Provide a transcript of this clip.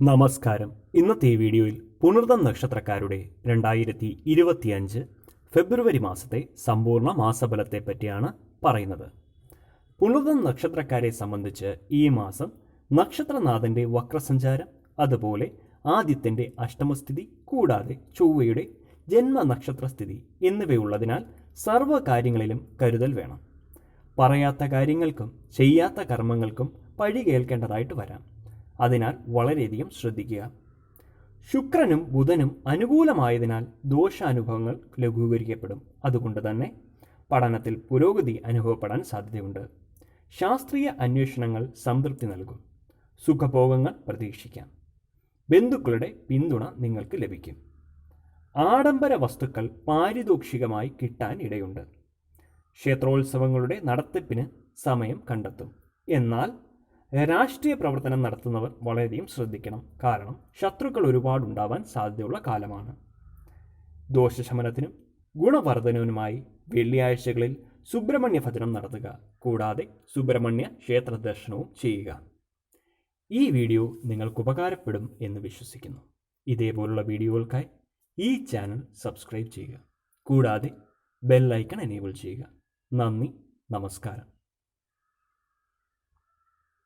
നമസ്കാരം. ഇന്നത്തെ ഈ വീഡിയോയിൽ പുണർദം നക്ഷത്രക്കാരുടെ രണ്ടായിരത്തി ഇരുപത്തിയഞ്ച് ഫെബ്രുവരി മാസത്തെ സമ്പൂർണ മാസഫലത്തെ പറ്റിയാണ് പറയുന്നത്. പുണർദം നക്ഷത്രക്കാരെ സംബന്ധിച്ച് ഈ മാസം നക്ഷത്രനാഥന്റെ വക്രസഞ്ചാരം അതുപോലെ ആദിത്യന്റെ അഷ്ടമസ്ഥിതി കൂടാതെ ചൊവ്വയുടെ ജന്മനക്ഷത്രസ്ഥിതി എന്നിവയുള്ളതിനാൽ സർവ കാര്യങ്ങളിലും കരുതൽ വേണം. പറയാത്ത കാര്യങ്ങൾക്കും ചെയ്യാത്ത കർമ്മങ്ങൾക്കും പഴി കേൾക്കേണ്ടതായിട്ട് വരാം. അതിനാൽ വളരെയധികം ശ്രദ്ധിക്കുക. ശുക്രനും ബുധനും അനുകൂലമായതിനാൽ ദോഷാനുഭവങ്ങൾ ലഘൂകരിക്കപ്പെടും. അതുകൊണ്ട് തന്നെ പഠനത്തിൽ പുരോഗതി അനുഭവപ്പെടാൻ സാധ്യതയുണ്ട്. ശാസ്ത്രീയ അന്വേഷണങ്ങൾ സംതൃപ്തി നൽകും. സുഖഭോഗങ്ങൾ പ്രതീക്ഷിക്കാം. ബന്ധുക്കളുടെ പിന്തുണ നിങ്ങൾക്ക് ലഭിക്കും. ആഡംബര വസ്തുക്കൾ പാരിതോഷികമായി കിട്ടാൻ ഇടയുണ്ട്. ക്ഷേത്രോത്സവങ്ങളുടെ നടത്തിപ്പിന് സമയം കണ്ടെത്തും. എന്നാൽ രാഷ്ട്രീയ പ്രവർത്തനം നടത്തുന്നവർ വളരെയധികം ശ്രദ്ധിക്കണം. കാരണം ശത്രുക്കൾ ഒരുപാടുണ്ടാവാൻ സാധ്യതയുള്ള കാലമാണ്. ദോഷശമനത്തിനും ഗുണവർദ്ധനവിനുമായി വെള്ളിയാഴ്ചകളിൽ സുബ്രഹ്മണ്യ ഭജനം നടത്തുക. കൂടാതെ സുബ്രഹ്മണ്യ ക്ഷേത്ര ദർശനവും ചെയ്യുക. ഈ വീഡിയോ നിങ്ങൾക്ക് ഉപകാരപ്പെടും എന്ന് വിശ്വസിക്കുന്നു. ഇതേപോലുള്ള വീഡിയോകൾക്കായി ഈ ചാനൽ സബ്സ്ക്രൈബ് ചെയ്യുക. കൂടാതെ ബെല്ലൈക്കൺ എനേബിൾ ചെയ്യുക. നന്ദി. നമസ്കാരം.